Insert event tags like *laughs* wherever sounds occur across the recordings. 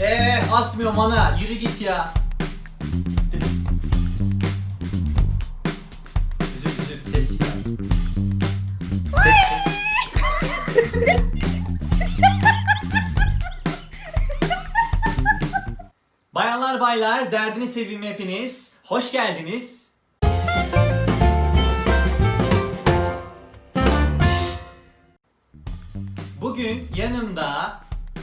Ee asmıyor mana. Yürü git ya. Üzül üzül ses çıkar. Ses ses. Bayanlar baylar derdini seveyim hepiniz. Hoş geldiniz. Bugün yanımda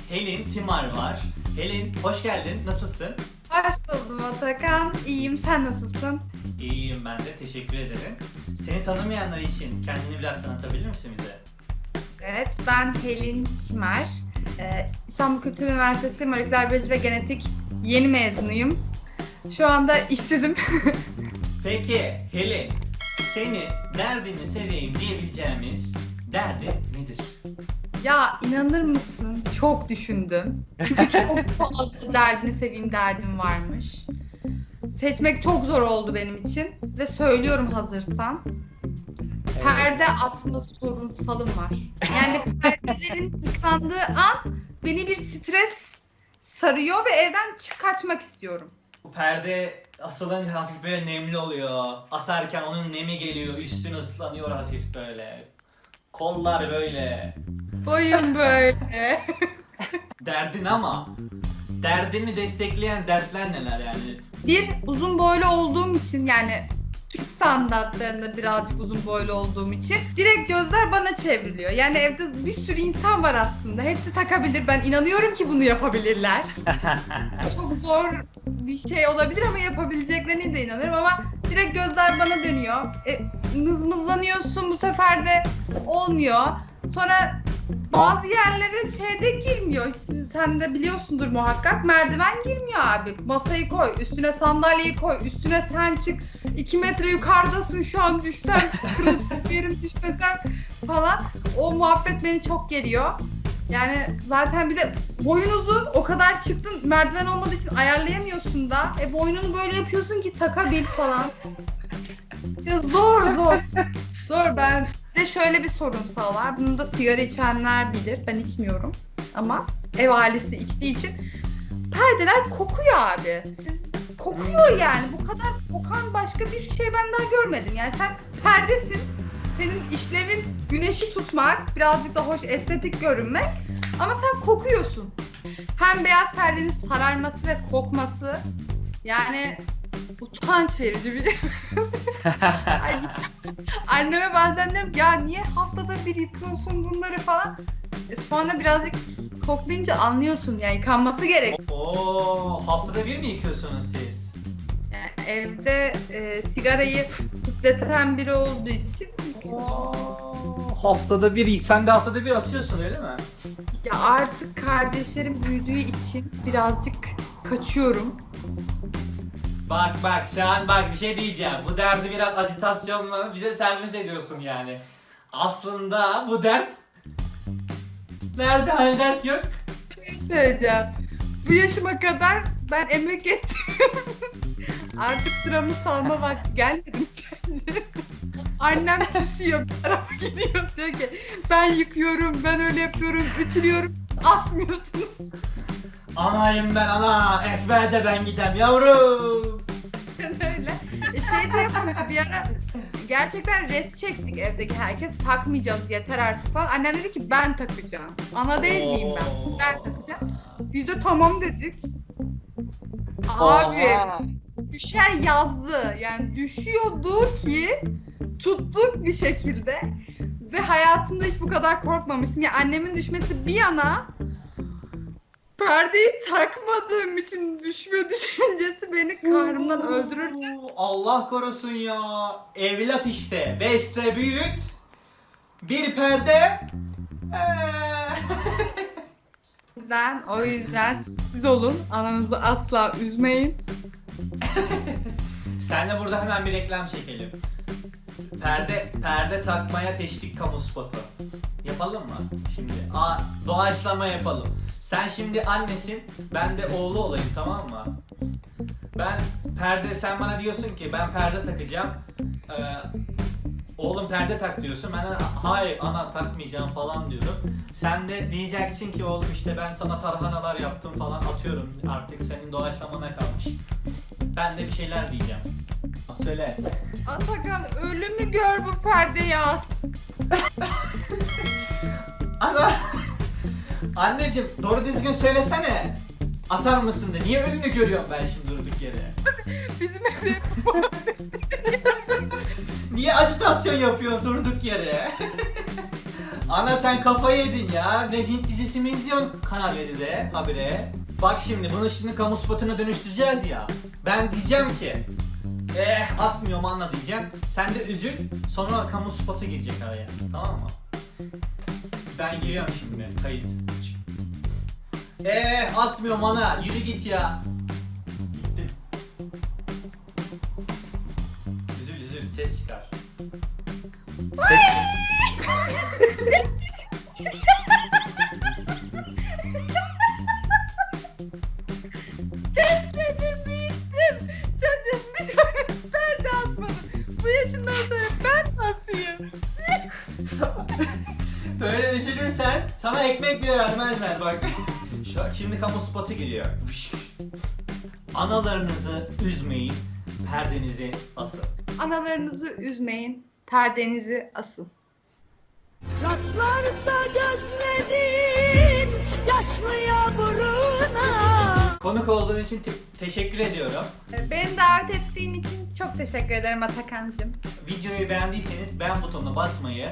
Helin Timar var. Helin hoş geldin. Nasılsın? Hoş buldum Atakan. İyiyim. Sen nasılsın? İyiyim ben de. Teşekkür ederim. Seni tanımayanlar için kendini biraz tanıtabilir misin bize? Evet, ben Helin Timer. Ee, İstanbul Kültür Üniversitesi Moleküler Biyoloji ve Genetik yeni mezunuyum. Şu anda işsizim. *laughs* Peki Helin, seni derdini seveyim diyebileceğimiz derdi nedir? Ya inanır mısın? Çok düşündüm. Çünkü çok *laughs* fazla derdini seveyim derdim varmış. Seçmek çok zor oldu benim için. Ve söylüyorum hazırsan. Perde asma sorunsalım var. Yani *laughs* perdelerin tıkandığı an beni bir stres sarıyor ve evden çık kaçmak istiyorum. Bu perde asılınca hafif böyle nemli oluyor. Asarken onun nemi geliyor, üstün ıslanıyor hafif böyle. Kollar böyle. Boyum böyle. *laughs* Derdin ama derdini destekleyen dertler neler yani? Bir uzun boylu olduğum için yani Türk standartlarında birazcık uzun boylu olduğum için direkt gözler bana çevriliyor. Yani evde bir sürü insan var aslında. Hepsi takabilir. Ben inanıyorum ki bunu yapabilirler. *laughs* Çok zor bir şey olabilir ama yapabileceklerine de inanırım ama direkt gözler bana dönüyor. E, mızmızlanıyorsun bu sefer de olmuyor. Sonra bazı yerlere şeyde girmiyor. Siz- Sen de biliyorsundur muhakkak. Merdiven girmiyor abi. Masayı koy, üstüne sandalyeyi koy, üstüne sen çık. 2 metre yukarıdasın şu an düşsen, *laughs* kırılıp yerim düşmesem falan. O muhabbet beni çok geriyor. Yani zaten bir de boyun uzun o kadar çıktın merdiven olmadığı için ayarlayamıyorsun da. E boynunu böyle yapıyorsun ki takabil falan. Ya zor zor. zor ben. Bir de şöyle bir sorunsal var. Bunu da sigara içenler bilir. Ben içmiyorum. Ama ev ailesi içtiği için perdeler kokuyor abi. Siz kokuyor yani. Bu kadar kokan başka bir şey ben daha görmedim. Yani sen perdesin. Senin işlevin güneşi tutmak, birazcık da hoş estetik görünmek. Ama sen kokuyorsun. Hem beyaz perdenin sararması ve kokması yani utanç verici bir *laughs* Ay, Anneme bazen diyorum ya niye haftada bir yıkıyorsun bunları falan. E sonra birazcık koklayınca anlıyorsun yani yıkanması gerek. Oo, haftada bir mi yıkıyorsunuz siz? Yani evde e, sigarayı tüpleten biri olduğu için haftada bir, sen de haftada bir asıyorsun öyle mi? ya artık kardeşlerim büyüdüğü için birazcık kaçıyorum. Bak bak şu an bak bir şey diyeceğim. Bu derdi biraz agitasyonla bize servis ediyorsun yani. Aslında bu dert Nerede hal dert yok? söyleyeceğim. Bu yaşıma kadar ben emek ettim. *laughs* Artık sıramı salma vakti gelmedi mi sence? Annem küsüyor bir tarafa *laughs* gidiyor diyor ki ben yıkıyorum, ben öyle yapıyorum, ütülüyorum, asmıyorsunuz. Anayım ben ana. Ekmeğe de ben gidem yavrum. Öyle. E şey de yapamıyor bir ara gerçekten res çektik evdeki herkes takmayacağız yeter artık falan. Annem dedi ki ben takacağım. Ana değil miyim ben? Ben takacağım. Biz de tamam dedik. Abi düşer yazdı. Yani düşüyordu ki tuttuk bir şekilde ve hayatımda hiç bu kadar korkmamıştım. Ya annemin düşmesi bir yana perdeyi takmadığım için düşme *laughs* düşüncesi beni kahrımdan öldürür. Oo, Allah korusun ya. Evlat işte. Besle büyüt. Bir perde. Ee. *laughs* O yüzden, o yüzden siz olun. Ananızı asla üzmeyin. *laughs* Senle burada hemen bir reklam çekelim. Perde perde takmaya teşvik kamu spotu. Yapalım mı? Şimdi a doğaçlama yapalım. Sen şimdi annesin, ben de oğlu olayım tamam mı? Ben perde sen bana diyorsun ki ben perde takacağım. Ee, oğlum perde tak diyorsun. Ben de hayır ana takmayacağım falan diyorum. Sen de diyeceksin ki oğlum işte ben sana tarhanalar yaptım falan atıyorum. Artık senin doğaçlamana kalmış. Ben de bir şeyler diyeceğim. Söyle. Atakan ölümü gör bu perdeyi as. Ana! Anneciğim doğru düzgün söylesene. Asar mısın de. Niye ölünü görüyorum ben şimdi durduk yere? Bizim evde *laughs* Niye ajitasyon yapıyorsun durduk yere? *laughs* Ana sen kafayı yedin ya. Ne Hint dizisi mi izliyorsun Kanal 7'de habire? Bak şimdi bunu şimdi kamu spotuna dönüştüreceğiz ya. Ben diyeceğim ki Eh asmıyorum anla diyeceğim. Sen de üzül. Sonra kamu spotu girecek araya. Tamam mı? Ben giriyorum şimdi. Kayıt. Eh asmıyorum ana. Yürü git ya. Gittim. Üzül üzül ses çıkar. Ses *laughs* Böyle sana ekmek bile vermezler bak. Şu, şimdi kamu spotu giriyor. Analarınızı üzmeyin, perdenizi asın. Analarınızı üzmeyin. Perdenizi asın. Rastlarsa gözlerin yaşlıya buruna Konuk olduğun için te- teşekkür ediyorum. Beni davet ettiğin için çok teşekkür ederim Atakan'cığım. Videoyu beğendiyseniz beğen butonuna basmayı,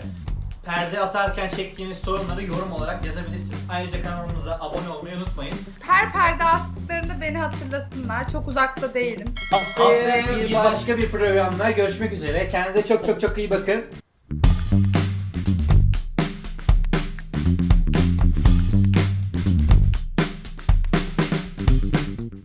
perde asarken çektiğiniz sorunları yorum olarak yazabilirsiniz. Ayrıca kanalımıza abone olmayı unutmayın. Her perde astıklarında beni hatırlasınlar. Çok uzakta değilim. Haftaya bir başka bir programda görüşmek üzere. Kendinize çok çok çok iyi bakın.